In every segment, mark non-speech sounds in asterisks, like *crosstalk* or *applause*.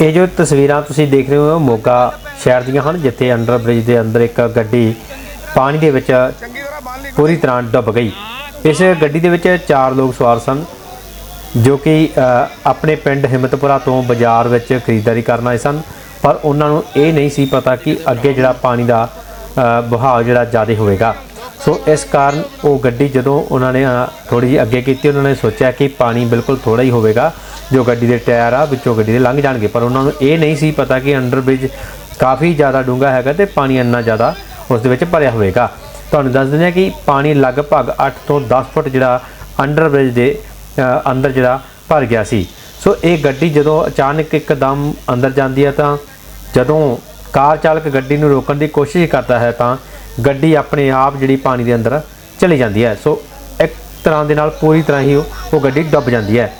ਇਹ ਜੋ ਤਸਵੀਰਾਂ ਤੁਸੀਂ ਦੇਖ ਰਹੇ ਹੋ ਮੋਗਾ ਸ਼ਹਿਰ ਦੀਆਂ ਹਨ ਜਿੱਥੇ ਅੰਡਰ ਬ੍ਰਿਜ ਦੇ ਅੰਦਰ ਇੱਕ ਗੱਡੀ ਪਾਣੀ ਦੇ ਵਿੱਚ ਪੂਰੀ ਤਰ੍ਹਾਂ ਡੁੱਬ ਗਈ। ਇਸ ਗੱਡੀ ਦੇ ਵਿੱਚ ਚਾਰ ਲੋਕ ਸਵਾਰ ਸਨ ਜੋ ਕਿ ਆਪਣੇ ਪਿੰਡ ਹਿੰਮਤਪੁਰਾ ਤੋਂ ਬਾਜ਼ਾਰ ਵਿੱਚ ਖਰੀਦਦਾਰੀ ਕਰਨ ਆਏ ਸਨ। ਪਰ ਉਹਨਾਂ ਨੂੰ ਇਹ ਨਹੀਂ ਸੀ ਪਤਾ ਕਿ ਅੱਗੇ ਜਿਹੜਾ ਪਾਣੀ ਦਾ ਅ, ਵਹਾਅ ਜਿਹੜਾ ਜ਼ਿਆਦਾ ਹੋਵੇਗਾ। ਸੋ ਇਸ ਕਾਰਨ ਉਹ ਗੱਡੀ ਜਦੋਂ ਉਹਨਾਂ ਨੇ ਥੋੜੀ ਜਿਹੀ ਅੱਗੇ ਕੀਤੀ ਉਹਨਾਂ ਨੇ ਸੋਚਿਆ ਕਿ ਪਾਣੀ ਬਿਲਕੁਲ ਥੋੜਾ ਹੀ ਹੋਵੇਗਾ। ਜੋ ਗੱਡੀ ਦੇ ਟਾਇਰ ਆ, ਵਿੱਚੋਂ ਗੱਡੀ ਦੇ ਲੰਘ ਜਾਣਗੇ। ਪਰ ਉਹਨਾਂ ਨੂੰ ਇਹ ਨਹੀਂ ਸੀ ਪਤਾ ਕਿ ਅੰਡਰ ਬ੍ਰਿਜ ਕਾਫੀ ਜ਼ਿਆਦਾ ਡੂੰਘਾ ਹੈਗਾ ਤੇ ਪਾਣੀ ਇੰਨਾ ਜ਼ਿਆਦਾ ਉਸ ਦੇ ਵਿੱਚ ਭਰਿਆ ਹੋਵੇਗਾ। ਤੁਹਾਨੂੰ ਦੱਸ ਦਿੰਦੇ ਹਾਂ ਕਿ ਪਾਣੀ ਲਗਭਗ 8 ਤੋਂ 10 ਫੁੱਟ ਜਿਹੜਾ ਅੰਡਰ ਬ੍ਰਿਜ ਦੇ ਅੰਦਰ ਜਿਹੜਾ ਭਰ ਗਿਆ ਸੀ। ਸੋ ਇਹ ਗੱਡੀ ਜਦੋਂ ਅਚਾਨਕ ਇੱਕਦਮ ਅੰਦਰ ਜਾਂਦੀ ਹੈ ਤਾਂ ਜਦੋਂ ਕਾਰ ਚਾਲਕ ਗੱਡੀ ਨੂੰ ਰੋਕਣ ਦੀ ਕੋਸ਼ਿਸ਼ ਕਰਦਾ ਹੈ ਤਾਂ ਗੱਡੀ ਆਪਣੇ ਆਪ ਜਿਹੜੀ ਪਾਣੀ ਦੇ ਅੰਦਰ ਚਲੀ ਜਾਂਦੀ ਹੈ। ਸੋ ਇੱਕ ਤਰ੍ਹਾਂ ਦੇ ਨਾਲ ਪੂਰੀ ਤਰ੍ਹਾਂ ਹੀ ਉਹ ਗੱਡੀ ਡੁੱਬ ਜਾਂਦੀ ਹੈ।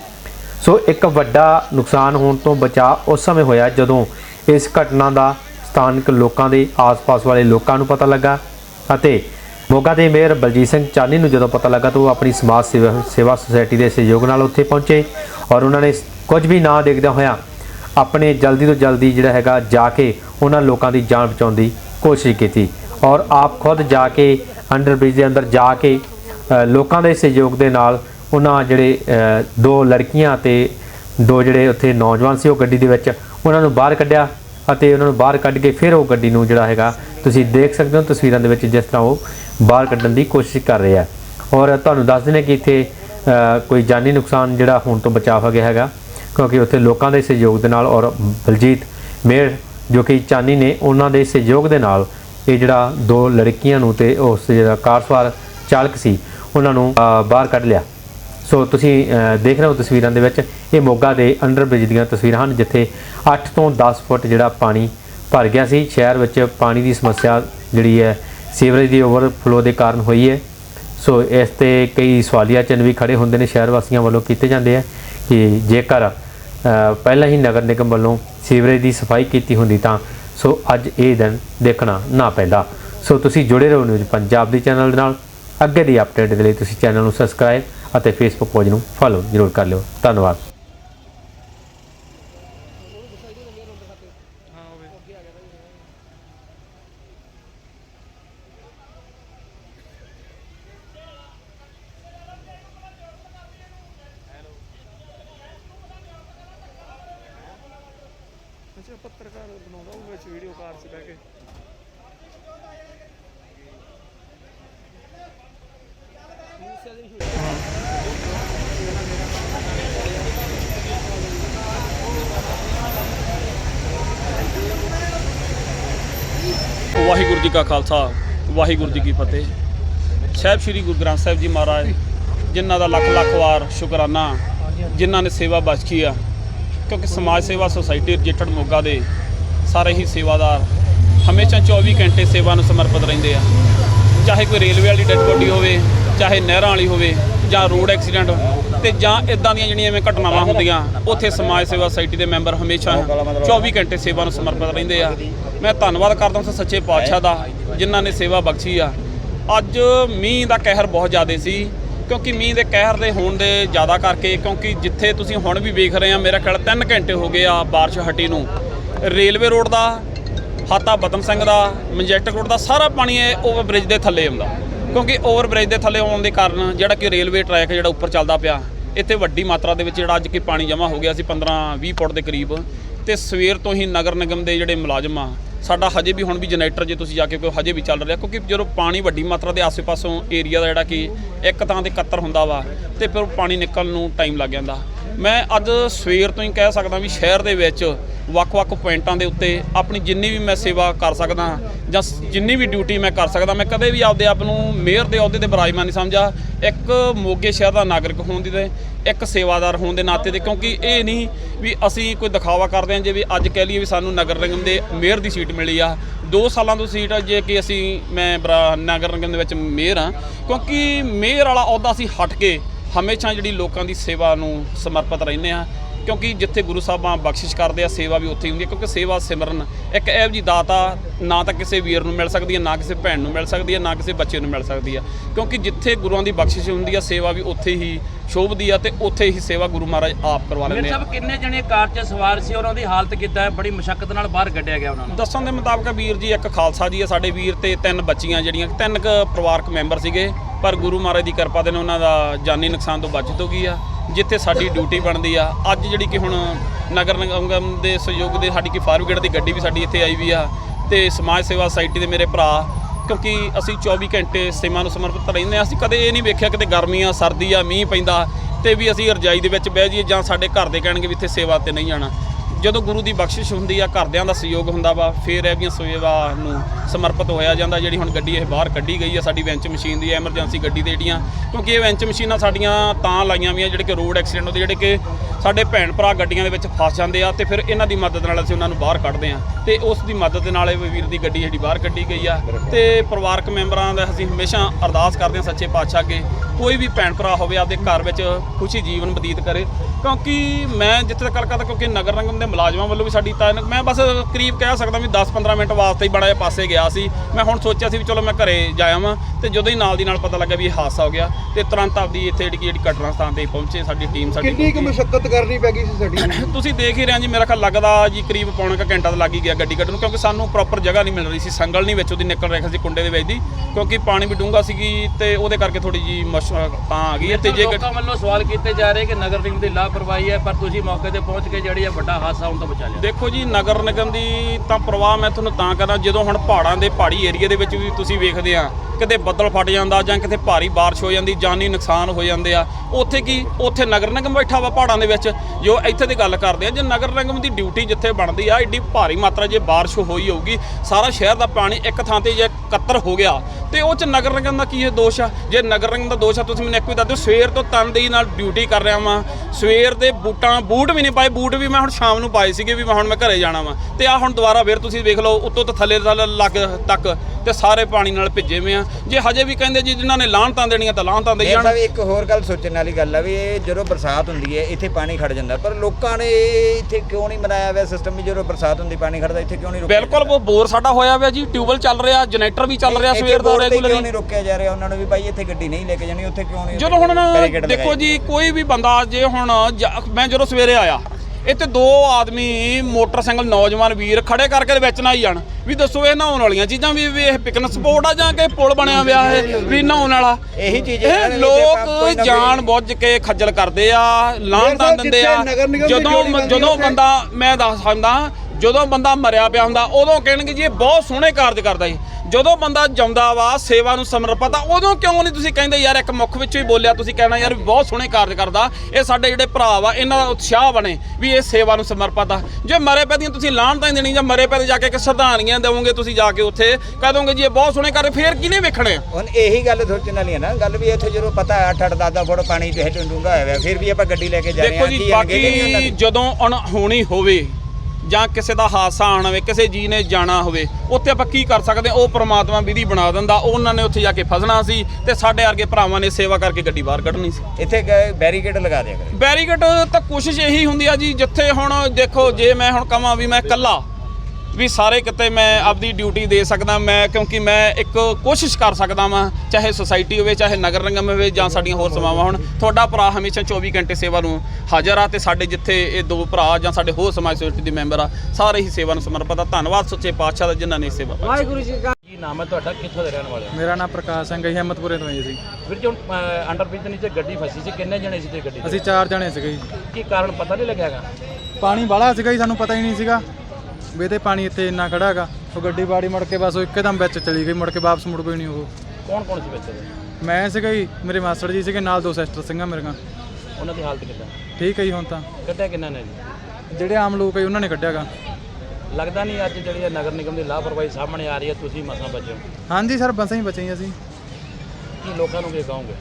ਸੋ ਇੱਕ ਵੱਡਾ ਨੁਕਸਾਨ ਹੋਣ ਤੋਂ ਬਚਾ ਉਸ ਸਮੇਂ ਹੋਇਆ ਜਦੋਂ ਇਸ ਘਟਨਾ ਦਾ ਸਥਾਨਕ ਲੋਕਾਂ ਦੇ ਆਸ-ਪਾਸ ਵਾਲੇ ਲੋਕਾਂ ਨੂੰ ਪਤਾ ਲੱਗਾ ਅਤੇ ਮੋਗਾ ਦੇ ਮੇਅਰ ਬਲਜੀਤ ਸਿੰਘ ਚਾਨੀ ਨੂੰ ਜਦੋਂ ਪਤਾ ਲੱਗਾ ਤਾਂ ਉਹ ਆਪਣੀ ਸਮਾਜ ਸੇਵਾ ਸੇਵਾ ਸੁਸਾਇਟੀ ਦੇ ਸਹਿਯੋਗ ਨਾਲ ਉੱਥੇ ਪਹੁੰਚੇ ਔਰ ਉਹਨਾਂ ਨੇ ਕੁਝ ਵੀ ਨਾ ਦੇਖਦਿਆਂ ਹੋਇਆਂ ਆਪਣੇ ਜਲਦੀ ਤੋਂ ਜਲਦੀ ਜਿਹੜਾ ਹੈਗਾ ਜਾ ਕੇ ਉਹਨਾਂ ਲੋਕਾਂ ਦੀ ਜਾਨ ਬਚਾਉਣ ਦੀ ਕੋਸ਼ਿਸ਼ ਕੀਤੀ ਔਰ ਆਪ ਖੁਦ ਜਾ ਕੇ ਅੰਡਰਬ੍ਰਿਜ ਦੇ ਅੰਦਰ ਜਾ ਕੇ ਲੋਕਾਂ ਦੇ ਸਹਿਯੋਗ ਦੇ ਨਾਲ ਉਹਨਾਂ ਜਿਹੜੇ ਦੋ ਲੜਕੀਆਂ ਤੇ ਦੋ ਜਿਹੜੇ ਉੱਥੇ ਨੌਜਵਾਨ ਸੀ ਉਹ ਗੱਡੀ ਦੇ ਵਿੱਚ, ਉਹਨਾਂ ਨੂੰ ਬਾਹਰ ਕੱਢਿਆ ਅਤੇ ਉਹਨਾਂ ਨੂੰ ਬਾਹਰ ਕੱਢ ਕੇ ਫਿਰ ਉਹ ਗੱਡੀ ਨੂੰ ਜਿਹੜਾ ਹੈਗਾ, ਤੁਸੀਂ ਦੇਖ ਸਕਦੇ ਹੋ ਤਸਵੀਰਾਂ ਦੇ ਵਿੱਚ ਜਿਸ ਤਰ੍ਹਾਂ ਉਹ ਬਾਹਰ ਕੱਢਣ ਦੀ ਕੋਸ਼ਿਸ਼ ਕਰ ਰਿਹਾ ਆ ਔਰ ਤੁਹਾਨੂੰ ਦੱਸ ਦਿੰਦੇ ਕਿ ਇੱਥੇ ਕੋਈ ਜਾਨੀ ਨੁਕਸਾਨ ਜਿਹੜਾ ਹੋਣ ਤੋਂ ਬਚਾਅ ਹੋ ਗਿਆ ਹੈਗਾ, ਕਿਉਂਕਿ ਉੱਥੇ ਲੋਕਾਂ ਦੇ ਸਹਿਯੋਗ ਦੇ ਨਾਲ ਔਰ ਬਲਜੀਤ ਮੇਰ ਜੋ ਕਿ ਚਾਨੀ ਨੇ, ਉਹਨਾਂ ਦੇ ਸਹਿਯੋਗ ਦੇ ਨਾਲ ਇਹ ਜਿਹੜਾ ਦੋ ਲੜਕੀਆਂ ਨੂੰ ਤੇ ਉਸ ਜਿਹੜਾ ਕਾਰ ਸਵਾਰ ਚਾਲਕ ਸੀ, ਉਹਨਾਂ ਨੂੰ ਬਾਹਰ ਕੱਢ ਲਿਆ। ਸੋ ਤੁਸੀਂ ਦੇਖ ਰਹੇ ਹੋ ਤਸਵੀਰਾਂ ਦੇ ਵਿੱਚ, ਇਹ ਮੋਗਾ ਦੇ ਅੰਡਰ ਬ੍ਰਿਜ ਦੀਆਂ ਤਸਵੀਰਾਂ ਹਨ, ਜਿੱਥੇ 8 ਤੋਂ 10 ਫੁੱਟ ਜਿਹੜਾ ਪਾਣੀ ਭਰ ਗਿਆ ਸੀ। ਸ਼ਹਿਰ ਵਿੱਚ ਪਾਣੀ ਦੀ ਸਮੱਸਿਆ ਜਿਹੜੀ ਹੈ, ਸੀਵਰੇਜ ਦੀ ਓਵਰਫਲੋ ਦੇ ਕਾਰਨ ਹੋਈ ਹੈ। ਸੋ ਇਸ ਤੇ ਕਈ ਸਵਾਲੀਆ ਚਿੰਨ੍ਹ ਵੀ ਖੜੇ ਹੁੰਦੇ ਨੇ, ਸ਼ਹਿਰ ਵਾਸੀਆਂ ਵੱਲੋਂ ਕੀਤੇ ਜਾਂਦੇ ਆ ਕਿ ਜੇਕਰ ਪਹਿਲਾਂ ਹੀ ਨਗਰ ਨਿਗਮ ਵੱਲੋਂ ਸੀਵਰੇਜ ਦੀ ਸਫ਼ਾਈ ਕੀਤੀ ਹੁੰਦੀ ਤਾਂ, ਸੋ ਅੱਜ ਇਹ ਦਿਨ ਦੇਖਣਾ ਨਾ ਪੈਂਦਾ। ਸੋ ਤੁਸੀਂ ਜੁੜੇ ਰਹੋ ਨਿਊਜ਼ ਪੰਜਾਬ ਦੀ ਚੈਨਲ ਦੇ ਨਾਲ। ਅੱਗੇ ਦੀ ਅਪਡੇਟ ਦੇ ਲਈ ਤੁਸੀਂ ਚੈਨਲ ਨੂੰ ਸਬਸਕ੍ਰਾਈਬ ਅਤੇ ਫੇਸਬੁੱਕ ਪੇਜ ਨੂੰ ਫਾਲੋ ਜ਼ਰੂਰ ਕਰ ਲਿਓ। ਧੰਨਵਾਦ। ਅੱਛਾ ਪੱਤਰਕਾਰ ਬਣਾਉਂਦਾ ਉਹ ਵਿੱਚ ਵੀਡੀਓ ਕਾਰ 'ਚ ਬਹਿ ਕੇ। ਵਾਹਿਗੁਰੂ ਜੀ ਕਾ ਖਾਲਸਾ, ਵਾਹਿਗੁਰੂ ਜੀ ਕੀ ਫਤਿਹ। ਸਾਹਿਬ ਸ੍ਰੀ ਗੁਰੂ ਗ੍ਰੰਥ ਸਾਹਿਬ ਜੀ ਮਹਾਰਾਜ, ਜਿਨ੍ਹਾਂ ਦਾ ਲੱਖ ਲੱਖ ਵਾਰ ਸ਼ੁਕਰਾਨਾ, ਜਿਨ੍ਹਾਂ ਨੇ ਸੇਵਾ ਬਖਸ਼ੀ ਆ, ਕਿਉਂਕਿ ਸਮਾਜ ਸੇਵਾ ਸੁਸਾਇਟੀ ਰਜਿਸਟਰਡ ਮੋਗਾ ਦੇ ਸਾਰੇ ਹੀ ਸੇਵਾਦਾਰ ਹਮੇਸ਼ਾ 24 ਘੰਟੇ ਸੇਵਾ ਨੂੰ ਸਮਰਪਿਤ ਰਹਿੰਦੇ ਆ। ਚਾਹੇ ਕੋਈ ਰੇਲਵੇ ਵਾਲੀ ਡੈਡ ਬੋਡੀ ਹੋਵੇ, ਚਾਹੇ ਨਹਿਰਾਂ ਵਾਲੀ ਹੋਵੇ ਜਾਂ ਰੋਡ ਐਕਸੀਡੈਂਟ ਤੇ ਜਾਂ ਇਦਾਂ ਦੀਆਂ ਜਿਹੜੀਆਂ ਐਵੇਂ ਘਟਨਾਵਾਂ ਹੁੰਦੀਆਂ, ਉੱਥੇ ਸਮਾਜ ਸੇਵਾ ਸੁਸਾਇਟੀ ਦੇ ਮੈਂਬਰ ਹਮੇਸ਼ਾ 24 ਘੰਟੇ ਸੇਵਾ ਨੂੰ ਸਮਰਪਿਤ ਰਹਿੰਦੇ ਆ। ਮੈਂ ਧੰਨਵਾਦ ਕਰਦਾ ਉਸ ਸੱਚੇ ਪਾਤਸ਼ਾਹ ਦਾ ਜਿਨ੍ਹਾਂ ਨੇ ਸੇਵਾ ਬਖਸ਼ੀ ਆ। ਅੱਜ ਮੀਂਹ ਦਾ ਕਹਿਰ ਬਹੁਤ ਜ਼ਿਆਦਾ ਸੀ, ਕਿਉਂਕਿ ਮੀਂਹ ਦੇ ਕਹਿਰ ਦੇ ਹੋਣ ਦੇ ਜ਼ਿਆਦਾ ਕਰਕੇ, ਕਿਉਂਕਿ ਜਿੱਥੇ ਤੁਸੀਂ ਹੁਣ ਵੀ ਵੇਖ ਰਹੇ ਆ, ਮੇਰਾ ਖਿਆਲ 3 ਘੰਟੇ ਹੋ ਗਏ ਆ ਬਾਰਿਸ਼ ਹਟੀ ਨੂੰ। ਰੇਲਵੇ ਰੋਡ ਦਾ, ਹਾਤਾ ਬਤਮ ਸਿੰਘ ਦਾ ਮਜੈਕਟਿਕ ਰੋਡ ਦਾ ਸਾਰਾ ਪਾਣੀ ਇਹ ਓਵਰ ਬ੍ਰਿਜ ਦੇ ਥੱਲੇ ਆਉਂਦਾ। ਕਿਉਂਕਿ ਓਵਰਬ੍ਰਿਜ ਦੇ ਥੱਲੇ ਆਉਣ ਦੇ ਕਾਰਨ ਜਿਹੜਾ ਕਿ ਰੇਲਵੇ ਟਰੈਕ ਜਿਹੜਾ ਉੱਪਰ ਚੱਲਦਾ ਪਿਆ, ਇੱਥੇ ਵੱਡੀ ਮਾਤਰਾ ਦੇ ਵਿੱਚ ਜਿਹੜਾ ਅੱਜ ਕਿ ਪਾਣੀ ਜਮ੍ਹਾਂ ਹੋ ਗਿਆ ਸੀ 15 20 ਫੁੱਟ ਦੇ ਕਰੀਬ ਤੇ ਸਵੇਰ ਤੋਂ ਹੀ ਨਗਰ ਨਿਗਮ ਦੇ ਜਿਹੜੇ ਮੁਲਾਜ਼ਮ ਆ, ਸਾਡਾ ਹਜੇ ਵੀ ਹੁਣ ਵੀ ਜਨਰੇਟਰ ਜੇ ਤੁਸੀਂ ਜਾ ਕੇ ਕੋਈ ਹਜੇ ਵੀ ਚੱਲ ਰਿਹਾ ਕਿਉਂਕਿ ਜਦੋਂ ਪਾਣੀ ਵੱਡੀ ਮਾਤਰਾ ਦੇ ਆਸੇ-ਪਾਸੋਂ ਏਰੀਆ ਦਾ ਜਿਹੜਾ ਕਿ ਇੱਕ ਤਾਂ ਦੇ 71 ਹੁੰਦਾ ਵਾ ਤੇ ਫਿਰ ਉਹ ਪਾਣੀ ਨਿਕਲਣ ਨੂੰ ਟਾਈਮ ਲੱਗ ਜਾਂਦਾ। ਮੈਂ ਅੱਜ ਸਵੇਰ ਤੋਂ ਹੀ ਕਹਿ ਸਕਦਾ ਵੀ ਸ਼ਹਿਰ ਦੇ ਵਿੱਚ ਵੱਖ-ਵੱਖ ਪੁਆਇੰਟਾਂ ਦੇ ਉੱਤੇ ਆਪਣੀ ਜਿੰਨੀ ਵੀ ਮੈਂ ਸੇਵਾ ਕਰ ਸਕਦਾ ਜਾਂ ਜਿੰਨੀ ਵੀ ਡਿਊਟੀ ਮੈਂ ਕਰ ਸਕਦਾ, ਮੈਂ ਕਦੇ ਵੀ ਆਪਦੇ ਆਪ ਨੂੰ ਮੇਅਰ ਦੇ ਅਹੁਦੇ ਤੇ ਬਰਾਜਮਾਨ ਨਹੀਂ ਸਮਝਿਆ ਇੱਕ ਮੋਗੇ ਸ਼ਹਿਰ ਦਾ ਨਾਗਰਿਕ ਹੋਣ ਦੀ ਤੇ ਇੱਕ ਸੇਵਾਦਾਰ ਹੋਣ ਦੇ ਨਾਤੇ ਦੇ ਕਿਉਂਕਿ ਇਹ ਨਹੀਂ ਵੀ ਅਸੀਂ ਕੋਈ ਦਿਖਾਵਾ ਕਰਦੇ ਹਾਂ, ਜੇ ਵੀ ਅੱਜ ਕਹਿ ਲਈਏ ਵੀ ਸਾਨੂੰ ਨਗਰ ਨਿਗਮ ਦੇ ਮੇਅਰ ਦੀ ਸੀਟ ਮਿਲੀ ਆ। 2 ਸਾਲਾਂ ਤੋਂ ਸੀਟ ਆ, ਜੇ ਕਿ ਅਸੀਂ, ਮੈਂ ਬਰਾ- ਨਗਰ ਨਿਗਮ ਦੇ ਵਿੱਚ ਮੇਅਰ ਆ ਕਿਉਂਕਿ ਮੇਅਰ ਵਾਲਾ ਅਹੁਦਾ ਅਸੀਂ ਹਟ ਕੇ ਹਮੇਸ਼ਾ ਜਿਹੜੀ ਲੋਕਾਂ ਦੀ ਸੇਵਾ ਨੂੰ ਸਮਰਪਿਤ ਰਹਿੰਦੇ ਆ ਕਿਉਂਕਿ ਜਿੱਥੇ ਗੁਰੂ ਸਾਹਿਬਾਂ ਬਖਸ਼ਿਸ਼ ਕਰਦੇ ਆ ਸੇਵਾ ਵੀ ਉੱਥੇ ਹੀ ਹੁੰਦੀ ਹੈ ਕਿਉਂਕਿ ਸੇਵਾ ਸਿਮਰਨ ਇੱਕ ਇਹੋ ਜੀ ਦਾਤ ਨਾ ਤਾਂ ਕਿਸੇ ਵੀਰ ਨੂੰ ਮਿਲ ਸਕਦੀ ਹੈ ਨਾ ਕਿਸੇ ਭੈਣ ਨੂੰ ਮਿਲ ਸਕਦੀ ਹੈ ਨਾ ਕਿਸੇ ਬੱਚੇ ਨੂੰ ਮਿਲ ਸਕਦੀ ਹੈ। ਕਿਉਂਕਿ ਜਿੱਥੇ ਗੁਰੂਆਂ ਦੀ ਬਖਸ਼ਿਸ਼ ਹੁੰਦੀ ਆ ਸੇਵਾ ਵੀ ਉੱਥੇ ਹੀ ਸ਼ੋਭਦੀ ਆ ਤੇ ਉੱਥੇ ਹੀ ਸੇਵਾ ਗੁਰੂ ਮਹਾਰਾਜ ਆਪ ਕਰਵਾ ਲੈਂਦੇ ਆ। ਸਾਹਿਬ ਕਿੰਨੇ ਜਣੇ ਕਾਰ 'ਚ ਸਵਾਰ ਸੀ ਉਹਨਾਂ ਦੀ ਹਾਲਤ ਕਿੱਦਾਂ ਹੈ? ਬੜੀ ਮੁਸ਼ਕਲ ਨਾਲ ਬਾਹਰ ਕੱਢਿਆ ਗਿਆ ਉਹਨਾਂ ਨੂੰ। ਦੱਸਣ ਦੇ ਮੁਤਾਬਕ ਵੀਰ ਜੀ ਇੱਕ ਖਾਲਸਾ ਜੀ ਆ ਸਾਡੇ ਵੀਰ ਤੇ ਤਿੰਨ ਬੱਚੀਆਂ ਜਿਹੜੀਆਂ ਤਿੰਨ ਕ ਪਰਿਵਾਰਕ ਮੈਂਬਰ ਸੀਗੇ ਪਰ ਗੁਰੂ ਮਹਾਰਾਜ ਦੀ ਕਿਰਪਾ ਦੇ ਨਾਲ ਉਹਨਾਂ ਦਾ ਜਾਨੀ ਨੁਕਸਾਨ ਤੋਂ ਬਚਤ ਹੋ ਗਈ ਆ। ਜਿੱਥੇ ਸਾਡੀ ਡਿਊਟੀ ਬਣਦੀ ਆ। ਅੱਜ ਜਿਹੜੀ ਕਿ ਹੁਣ ਨਗਰ ਨਿਗਮ ਦੇ ਸਹਿਯੋਗ ਦੇ ਸਾਡੀ ਕਿ ਫਾਇਰ ਬ੍ਰਿਗੇਡ ਦੀ ਗੱਡੀ ਵੀ ਸਾਡੀ ਇੱਥੇ ਆਈ ਵੀ ਆ ਤੇ ਸਮਾਜ ਸੇਵਾ ਸੁਸਾਇਟੀ ਦੇ ਮੇਰੇ ਭਰਾ, ਕਿਉਂਕਿ ਅਸੀਂ 24 ਘੰਟੇ ਸੇਵਾ ਨੂੰ ਸਮਰਪਿਤ ਰਹਿੰਦੇ ਹਾਂ। ਅਸੀਂ ਕਦੇ ਇਹ ਨਹੀਂ ਵੇਖਿਆ ਕਿਤੇ ਗਰਮੀ ਆ ਸਰਦੀ ਆ ਮੀਂਹ ਪੈਂਦਾ ਤੇ ਵੀ ਅਸੀਂ ਰਜਾਈ ਦੇ ਵਿੱਚ ਬਹਿ ਜਾਈਏ ਜਾਂ ਸਾਡੇ ਘਰ ਦੇ ਕਹਿਣਗੇ ਵੀ ਇੱਥੇ ਸੇਵਾ ਤੇ ਨਹੀਂ ਜਾਣਾ ਜਦੋਂ ਗੁਰੂ ਦੀ ਬਖਸ਼ਿਸ਼ ਹੁੰਦੀ ਆ, ਘਰਦਿਆਂ ਦਾ ਸਹਿਯੋਗ ਹੁੰਦਾ ਵਾ, ਫਿਰ ਇਹ ਜਿਹੀਆਂ ਸੇਵਾ ਨੂੰ ਸਮਰਪਿਤ ਹੋਇਆ ਜਾਂਦਾ, ਜਿਹੜੀ ਹੁਣ ਗੱਡੀ ਇਹ ਬਾਹਰ ਕੱਢੀ ਗਈ ਆ, ਸਾਡੀ ਵੈਂਚ ਮਸ਼ੀਨ ਦੀ, ਐਮਰਜੈਂਸੀ ਗੱਡੀ ਦੇ ਜਿਹੜੀਆਂ, ਕਿਉਂਕਿ ਇਹ ਵੈਂਚ ਮਸ਼ੀਨਾਂ ਸਾਡੀਆਂ ਤਾਂ ਲਾਈਆਂ ਵੀਆਂ ਜਿਹੜੇ ਕਿ ਰੋਡ ਐਕਸੀਡੈਂਟ ਹੁੰਦੇ, ਜਿਹੜੇ ਕਿ ਸਾਡੇ ਭੈਣ ਭਰਾ ਗੱਡੀਆਂ ਦੇ ਵਿੱਚ ਫਸ ਜਾਂਦੇ ਆ ਤੇ ਫਿਰ ਇਹਨਾਂ ਦੀ ਮਦਦ ਨਾਲ ਅਸੀਂ ਉਹਨਾਂ ਨੂੰ ਬਾਹਰ ਕੱਢਦੇ ਆ ਤੇ ਉਸ ਦੀ ਮਦਦ ਦੇ ਨਾਲ ਇਹ ਵੀਰ ਦੀ ਗੱਡੀ ਜਿਹੜੀ ਬਾਹਰ ਕੱਢੀ ਗਈ ਆ ਤੇ ਪਰਿਵਾਰਕ ਮੈਂਬਰਾਂ ਦਾ ਅਸੀਂ ਹਮੇਸ਼ਾ ਅਰਦਾਸ ਕਰਦੇ ਹਾਂ ਸੱਚੇ ਪਾਤਸ਼ਾਹ ਅੱਗੇ ਕੋਈ ਵੀ ਭੈਣ ਭਰਾ ਹੋਵੇ ਆਪਦੇ ਘਰ ਵਿੱਚ ਖੁਸ਼ੀ ਜੀਵਨ ਬਤੀਤ ਕਰੇ ਕਿਉਂਕਿ ਮੈਂ ਜਿੱਥੇ ਤੱਕ ਕਰਦਾ ਕਿਉਂਕਿ ਨਗਰ ਨਿਗਮ ਦੇ ਮੁਲਾਜ਼ਮਾਂ ਵੱਲੋਂ ਵੀ ਸਾਡੀ ਤਾਂ ਮੈਂ ਬਸ ਕਰੀਬ ਕਹਿ ਸਕਦਾ ਵੀ 10-15 ਮਿੰਟ ਵਾਸਤੇ ਹੀ ਬੜਾ ਜਿਹਾ ਪਾਸੇ ਗਿਆ ਸੀ ਮੈਂ ਹੁਣ ਸੋਚਿਆ ਸੀ ਵੀ ਚਲੋ ਮੈਂ ਘਰੇ ਜਾਇਆ ਵਾਂ ਤੇ ਜਦੋਂ ਹੀ ਨਾਲ ਦੀ ਨਾਲ ਪਤਾ ਲੱਗਾ ਵੀ ਇਹ ਹਾਦਸਾ ਹੋ ਗਿਆ ਤੇ ਤੁਰੰਤ ਆਪਦੀ ਇੱਥੇ ਜਿਹੜੀ ਜਿਹੜੀ ਘਟਨਾ ਸਥਾਨ ਤੇ ਪਹੁੰਚੇ ਸਾਡੀ ਟੀਮ ਸਾਡੀ ਕਿੰਨੀ ਕੁ। ਮੁਸ਼ਕਲ ਕਰਨੀ ਪੈ ਗਈ ਸੀ ਸਾਡੀ? *coughs* ਤੁਸੀਂ ਦੇਖ ਹੀ ਰਹੇ ਹੋ ਜੀ ਮੇਰਾ ਖਿਆਲ ਲੱਗਦਾ ਜੀ ਕਰੀਬ ਪੌਣਾ ਕੁ ਘੰਟਾ ਤਾਂ ਲੱਗ ਹੀ ਗਿਆ ਗੱਡੀ ਕੱਢਣ ਨੂੰ ਕਿਉਂਕਿ ਸਾਨੂੰ ਪ੍ਰੋਪਰ ਜਗ੍ਹਾ ਨਹੀਂ ਮਿਲ ਰਹੀ ਸੀ ਸੰਗਲ ਨਹੀਂ ਵਿੱਚ ਉਹਦੀ ਨਿਕਲ ਰਿਹਾ ਸੀ ਕੁੰਡੇ ਦੇ ਵਿੱਚ ਦੀ ਕਿਉਂਕਿ ਪਾਣੀ ਵੀ ਡੂੰਘਾ ਸੀਗੀ ਤੇ ਉਹਦੇ ਕਰਕੇ ਥੋੜੀ ਜੀ ਮੁਸ਼ਕਲ ਤਾਂ ਆ ਗਈ ਹੈ ਤੇ ਜੇ ਲੋਕਾਂ ਵੱਲੋਂ ਸਵਾਲ ਕੀਤੇ ਜਾ ਰਹੇ ਕਿ ਨਗਰ ਨਿਗਮ ਦੀ ਲਾਪਰਵਾਹੀ ਹੈ ਪਰ ਤੁਸੀਂ ਮੌਕੇ ਤੇ ਪਹੁੰਚ ਕੇ ਜਿਹੜੀ ਇਹ ਵੱਡਾ ਹਾਦਸਾ ਹੋਣ ਤੋਂ ਬਚਾ ਲਿਆ ਦੇਖੋ ਜੀ ਨਗਰ ਨਿਗਮ ਦੀ ਤਾਂ ਪ੍ਰਵਾਹ ਮੈਂ ਤੁਹਾਨੂੰ ਤਾਂ ਕਰਾਂ ਜਦੋਂ ਹੁਣ ਪਹਾੜਾਂ ਦੇ ਪਹਾੜੀ ਏਰੀਆ ਦੇ ਵਿੱਚ ਵੀ ਤੁਸੀਂ ਵੇਖਦੇ ਆ ਕਿਤੇ ਬੱਦਲ ਫਟ ਜਾਂਦਾ ਜਾਂ ਕਿਤੇ ਭਾਰੀ ਬਾਰਿਸ਼ ਹੋ ਜਾਂਦੀ, ਜਾਨੀ ਨੁਕਸਾਨ ਹੋ ਜਾਂਦੇ ਆ। ਉੱਥੇ ਕੀ? ਉੱਥੇ ਨਗਰ ਨਿਗਮ ਬੈਠਾ ਵਾ ਪਹਾੜਾਂ ਦੇ ਵਿੱਚ। ਜੋ ਇੱਥੇ ਦੀ ਗੱਲ ਕਰਦੇ ਆ, ਜੇ ਨਗਰ ਨਿਗਮ ਦੀ ਡਿਊਟੀ ਜਿੱਥੇ ਬਣਦੀ ਆ, ਏਡੀ ਭਾਰੀ ਮਾਤਰਾ ਜੇ ਬਾਰਿਸ਼ ਹੋਈ ਹੋਊਗੀ, ਸਾਰਾ ਸ਼ਹਿਰ ਦਾ ਪਾਣੀ ਇੱਕ ਥਾਂ ਤੇ ਜੇ ਇਕੱਤਰ ਹੋ ਗਿਆ। ਤੇ ਉਹ ਚ ਨਗਰ ਨਿਗਮ ਦਾ ਕੀ ਇਹ ਦੋਸ਼ ਆ? ਜੇ ਨਗਰ ਨਿਗਮ ਦਾ ਦੋਸ਼ ਆ ਤੁਸੀਂ ਮੈਨੂੰ ਇੱਕ ਵੀ ਦੱਸ ਦਿਓ ਸਵੇਰ ਤੋਂ ਤਨਦੇਹੀ ਨਾਲ ਡਿਊਟੀ ਕਰ ਰਿਹਾ ਵਾਂ। ਸਵੇਰ ਦੇ ਬੂਟਾਂ ਬੂਟ ਵੀ ਨਹੀਂ ਪਾਏ ਬੂਟ ਵੀ ਮੈਂ ਹੁਣ ਸ਼ਾਮ ਨੂੰ ਪਾਏ ਸੀਗੇ ਵੀ ਮੈਂ ਹੁਣ ਮੈਂ ਘਰੇ ਜਾਣਾ ਵਾਂ। ਤੇ ਆ ਹੁਣ ਦੁਬਾਰਾ ਫੇਰ ਤੁਸੀਂ ਵੇਖ ਲਓ ਉੱਤੋਂ ਤੋਂ ਥੱਲੇ ਲੱਗ ਤੱਕ ਤੇ ਸਾਰੇ ਪਾਣੀ ਨਾਲ ਭਿੱਜੇ ਹੋਏ ਆ। ਜੇ ਹਜੇ ਵੀ ਕਹਿੰਦੇ ਜੀ ਜਿਨ੍ਹਾਂ ਨੇ ਲਾਹਣਤਾਂ ਦੇਣੀਆਂ ਤਾਂ ਲਾਹਣਤਾਂ ਦੇਈ ਜਾਣ। ਵੀ ਇੱਕ ਹੋਰ ਗੱਲ ਸੋਚਣ ਵਾਲੀ ਗੱਲ ਆ ਵੀ ਇਹ ਜਦੋਂ ਬਰਸਾਤ ਹੁੰਦੀ ਹੈ ਇੱਥੇ ਪਾਣੀ ਖੜ ਜਾਂਦਾ। ਪਰ ਲੋਕਾਂ ਨੇ ਇੱਥੇ ਕਿਉਂ ਨਹੀਂ ਬਣਾਇਆ ਹੋਇਆ ਸਿਸਟਮ ਵੀ? ਜਦੋਂ ਬਰਸਾਤ ਹੁੰਦੀ ਪਾਣੀ ਖੜਦਾ ਇੱਥੇ ਕਿਉਂ ਨਹੀਂ ਰੋਕਿਆ ਬਿਲਕੁਲ ਉਹ ਬੋਰ ਸਾਡਾ ਹੋਇਆ ਹੋਇਆ ਜੀ ਟਿਊਬਲ ਚੱਲ ਰਿਹਾ ਜਨਰੇਟਰ ਵੀ ਚੱਲ ਰਿਹਾ ਸਵੇਰ ਦਾ ਕਿਉਂ ਰੈਗੂਲਰ ਨਹੀਂ ਰੋਕਿਆ ਜਾ ਰਿਹਾ ਉਹਨਾਂ ਨੂੰ ਵੀ ਭਾਈ ਇੱਥੇ ਗੱਡੀ ਨਹੀਂ ਲੈ ਕੇ ਜਾਣੀ ਉੱਥੇ ਕਿਉਂ ਨਹੀਂ ਜਦੋਂ ਹੁਣ ਦੇਖੋ? ਜੀ ਕੋਈ ਵੀ ਬੰਦਾ ਜੇ ਹੁਣ ਮੈਂ ਜਦੋਂ ਸਵੇਰੇ ਆਇਆ ਇੱਥੇ ਦੋ ਆਦਮੀ ਮੋਟਰਸਾਈਕਲ ਨੌਜਵਾਨ ਵੀਰ ਖੜੇ ਕਰਕੇ ਦੇ ਵਿੱਚ ਨਾ ਹੀ ਜਾਣ ਵੀ ਦੱਸੋ ਇਹ ਨਹਾਉਣ ਵਾਲੀਆਂ ਚੀਜ਼ਾਂ ਵੀ ਇਹ ਪਿਕਨਿਕ ਸਪੋਰਟ ਆ ਜਾਂ ਕਿ ਪੁਲ ਬਣਿਆ ਹੋਇਆ ਹੈ ਵੀ ਨਹਾਉਣ ਵਾਲਾ? ਇਹੀ ਚੀਜ਼ ਹੈ ਇਹ ਲੋਕ ਜਾਣ ਬੁੱਝ ਕੇ ਖੱਜਲ ਕਰਦੇ ਆ ਲਾਂਤਾਂ ਦਿੰਦੇ ਆ। ਜਦੋਂ ਜਦੋਂ ਬੰਦਾ ਮੈਂ ਦੱਸ ਸਕਦਾ ਜਦੋਂ ਬੰਦਾ ਮਰਿਆ ਪਿਆ ਹੁੰਦਾ ਉਦੋਂ ਕਹਿਣਗੇ ਜੀ ਇਹ ਬਹੁਤ ਸੋਹਣੇ ਕਾਰਜ ਕਰਦਾ ਜੀ। ਜਦੋਂ ਬੰਦਾ ਜਾਉਂਦਾ ਵਾ ਸੇਵਾ ਨੂੰ ਸਮਰਪਿਤ ਆ ਉਦੋਂ ਕਿਉਂ ਨਹੀਂ ਤੁਸੀਂ ਕਹਿੰਦੇ ਯਾਰ ਇੱਕ ਮੁੱਖ ਵਿੱਚੋਂ ਹੀ ਬੋਲਿਆ ਤੁਸੀਂ ਕਹਿਣਾ ਯਾਰ ਵੀ ਬਹੁਤ ਸੋਹਣੇ ਕਾਰਜ ਕਰਦਾ। ਇਹ ਸਾਡੇ ਜਿਹੜੇ ਭਰਾ ਵਾ ਇਹਨਾਂ ਦਾ ਉਤਸ਼ਾਹ ਬਣੇ ਵੀ ਇਹ ਸੇਵਾ ਨੂੰ ਸਮਰਪਿਤ ਆ। ਜੇ ਮਰੇ ਪੈ ਦੀਆਂ ਤੁਸੀਂ ਲਾਣ ਤਾਂ ਹੀ ਦੇਣੀ ਜਾਂ ਮਰੇ ਪੈ ਤੇ ਜਾ ਕੇ ਇੱਕ ਸ਼ਰਧਾਂਜਲੀਆਂ ਦੇਵੋਗੇ ਤੁਸੀਂ ਜਾ ਕੇ ਉੱਥੇ ਕਹਿ ਦੋਗੇ ਜੀ ਇਹ ਬਹੁਤ ਸੋਹਣੇ ਕਰ ਫੇਰ ਕਿਹਨੇ ਵੇਖਣੇ? ਹੁਣ ਇਹੀ ਗੱਲ ਸੋਚਣ ਵਾਲੀ ਹੈ ਨਾ ਗੱਲ ਵੀ ਇੱਥੇ ਜਦੋਂ ਪਤਾ ਹੈ 8 8 10 10 ਫੁੱਟ ਪਾਣੀ ਤੇ ਡੂੰਘਾ ਹੋਇਆ ਹੋਇਆ ਫਿਰ ਵੀ ਆਪਾਂ ਗੱਡੀ ਲੈ ਕੇ ਜਾ ਰਹੇ ਦੇਖੋ ਹਾਂ ਜੀ ਕੀ ਨਹੀਂ ਉਹਨਾਂ ਬਾਕੀ ਦੀ? ਜਦੋਂ ਅਣਹੋਣੀ ਹੋਵੇ ਜਾਂ ਕਿਸੇ ਦਾ ਹਾਦਸਾ ਆਣਾ ਹੋਵੇ ਕਿਸੇ ਜੀ ਨੇ ਜਾਣਾ ਹੋਵੇ ਉੱਥੇ ਆਪਾਂ ਕੀ ਕਰ ਸਕਦੇ? ਉਹ ਪ੍ਰਮਾਤਮਾ ਵਿਧੀ ਬਣਾ ਦਿੰਦਾ। ਉਹਨਾਂ ਨੇ ਉੱਥੇ ਜਾ ਕੇ ਫਸਣਾ ਸੀ ਤੇ ਸਾਡੇ ਵਰਗੇ ਭਰਾਵਾਂ ਨੇ ਸੇਵਾ ਕਰਕੇ ਗੱਡੀ ਬਾਹਰ ਕੱਢਣੀ ਸੀ। ਇੱਥੇ ਬੈਰੀਕੇਡ ਲਗਾ ਦਿਆ ਕਰੇ। ਬੈਰੀਕੇਡ ਤਾਂ ਕੋਸ਼ਿਸ਼ ਇਹੀ ਹੁੰਦੀ ਆ ਜੀ ਜਿੱਥੇ ਹੁਣ ਦੇਖੋ ਜੇ ਮੈਂ ਹੁਣ ਕਹਾਂ ਵੀ ਮੈਂ ਇਕੱਲਾ ਵੀ ਸਾਰੇ ਕਿਤੇ ਮੈਂ ਆਪਦੀ ਡਿਊਟੀ ਦੇ ਸਕਦਾ ਮੈਂ ਕਿਉਂਕਿ ਮੈਂ ਇੱਕ ਕੋਸ਼ਿਸ਼ ਕਰ ਸਕਦਾ ਵਾਂ ਚਾਹੇ ਸੁਸਾਇਟੀ ਹੋਵੇ ਚਾਹੇ ਨਗਰ ਨਿਗਮ ਹੋਵੇ ਜਾਂ ਸਾਡੀਆਂ ਹੋਰ ਸੇਵਾਵਾਂ ਹੋਣ ਤੁਹਾਡਾ ਭਰਾ ਹਮੇਸ਼ਾ 24 ਘੰਟੇ ਸੇਵਾ ਨੂੰ ਹਾਜ਼ਰ ਆ ਤੇ ਸਾਡੇ ਜਿੱਥੇ ਇਹ ਦੋ ਭਰਾ ਜਾਂ ਸਾਡੇ ਹੋਰ ਸਮਾਜ ਸੋਸਾਇਟੀ ਦੇ ਮੈਂਬਰ ਆ ਸਾਰੇ ਹੀ ਸੇਵਾ ਨੂੰ ਸਮਰਪਿਤ ਆ। ਧੰਨਵਾਦ ਸੱਚੇ ਪਾਤਸ਼ਾਹ ਦਾ ਜਿਨ੍ਹਾਂ ਨੇ ਸੇਵਾ ਪਾਈ ਕੀ ਨਾਮ ਹੈ ਤੁਹਾਡਾ? ਕਿੱਥੋਂ ਦੇ ਰਹਿਣ ਵਾਲੇ ਹੋ? ਮੇਰਾ ਨਾਮ ਪ੍ਰਕਾਸ਼ ਸਿੰਘ ਹੈ ਜੀ, ਹਿੰਮਤਪੁਰੇ ਤੋਂ ਜੀ ਅਸੀਂ। ਵੀਰ ਜੀ ਅੰਡਰਬ੍ਰਿਜ ਦੇ ਨੀਚੇ ਗੱਡੀ ਫਸੀ ਸੀ ਕਿੰਨੇ ਜਣੇ ਸੀ ਤੇ ਗੱਡੀ ਅਸੀਂ ਚਾਰ ਜਣੇ ਸੀਗੇ ਜੀ। ਕੀ ਕਾਰਨ ਪਤਾ ਨਹੀਂ ਲੱਗਿਆਗਾ ਪਾਣੀ ਬਾਹਲਾ ਸੀਗਾ ਜੀ ਸਾਨੂੰ ਪਤਾ ਹੀ ਨਹੀਂ ਸੀਗਾ। ਵੀ ਇਹਦੇ ਪਾਣੀ ਇੱਥੇ ਇੰਨਾ ਖੜਾ ਹੈਗਾ ਉਹ ਗੱਡੀ ਬਾੜੀ ਮੁੜ ਕੇ ਬਸ ਉਹ ਇੱਕਦਮ ਵਿੱਚ ਚਲੀ ਗਈ ਮੁੜ ਕੇ ਵਾਪਸ ਮੁੜ ਕੋਈ ਨਹੀਂ ਉਹ। ਕੌਣ ਕੌਣ ਸੀ ਬੱਚੇ ਦੇ ਮੈਂ ਸੀਗਾ ਜੀ ਮੇਰੇ ਮਾਸਟਰ ਜੀ ਸੀਗੇ ਨਾਲ ਦੋ ਸਿਸਟਰ ਸਿੰਘਾਂ ਮੇਰੀਆਂ ਉਹਨਾਂ ਦੀ ਹਾਲਤ ਕਿੱਦਾਂ? ਠੀਕ ਹੈ ਜੀ ਹੁਣ ਤਾਂ। ਕੱਢਿਆ ਕਿੰਨਾ ਨੇ ਜੀ? ਜਿਹੜੇ ਆਮ ਲੋਕ ਹੈ ਉਹਨਾਂ ਨੇ ਕੱਢਿਆਗਾ ਲੱਗਦਾ ਨਹੀਂ ਅੱਜ ਜਿਹੜੀ ਇਹ ਨਗਰ ਨਿਗਮ ਦੀ ਲਾਪਰਵਾਹੀ ਸਾਹਮਣੇ ਆ ਰਹੀ ਹੈ ਤੁਸੀਂ ਮਸਾਂ ਬਚੇ ਹੋ। ਹਾਂਜੀ ਸਰ ਬਸਾਂ ਹੀ ਬਚੇ ਜੀ ਅਸੀਂ। ਕੀ ਲੋਕਾਂ ਨੂੰ ਕੀ ਕਹੋਗੇ?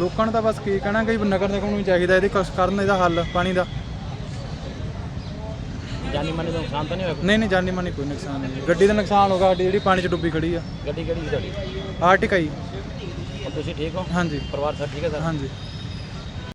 ਲੋਕਾਂ ਨੂੰ ਤਾਂ ਬਸ ਕੀ ਕਹਿਣਾ ਕਿ ਨਗਰ ਨਿਗਮ ਨੂੰ ਚਾਹੀਦਾ ਇਹਦੀ ਕੁਛ ਕਰਨ ਇਹਦਾ ਹੱਲ ਪਾਣੀ ਦਾ। ਜਾਨੀ ਮਾਨੀ ਦਾ ਨੁਕਸਾਨ ਤਾਂ ਨਹੀਂ ਹੋਇਆ ਨਹੀਂ ਨਹੀਂ ਜਾਨੀ ਮਾਨੀ ਕੋਈ ਨੁਕਸਾਨ ਨਹੀਂ। ਗੱਡੀ ਦਾ ਨੁਕਸਾਨ ਹੋਗਾ ਸਾਡੀ ਜਿਹੜੀ ਪਾਣੀ 'ਚ ਡੁੱਬੀ ਖੜੀ ਆ। ਗੱਡੀ ਕਿਹੜੀ ਸੀ ਤੁਹਾਡੀ? ਆਰਟਿਕਾ ਜੀ। ਹੁਣ ਤੁਸੀਂ ਠੀਕ ਹੋ? ਹਾਂਜੀ। ਪਰਿਵਾਰ ਸਭ ਠੀਕ ਹੈ ਸਰ? ਹਾਂਜੀ।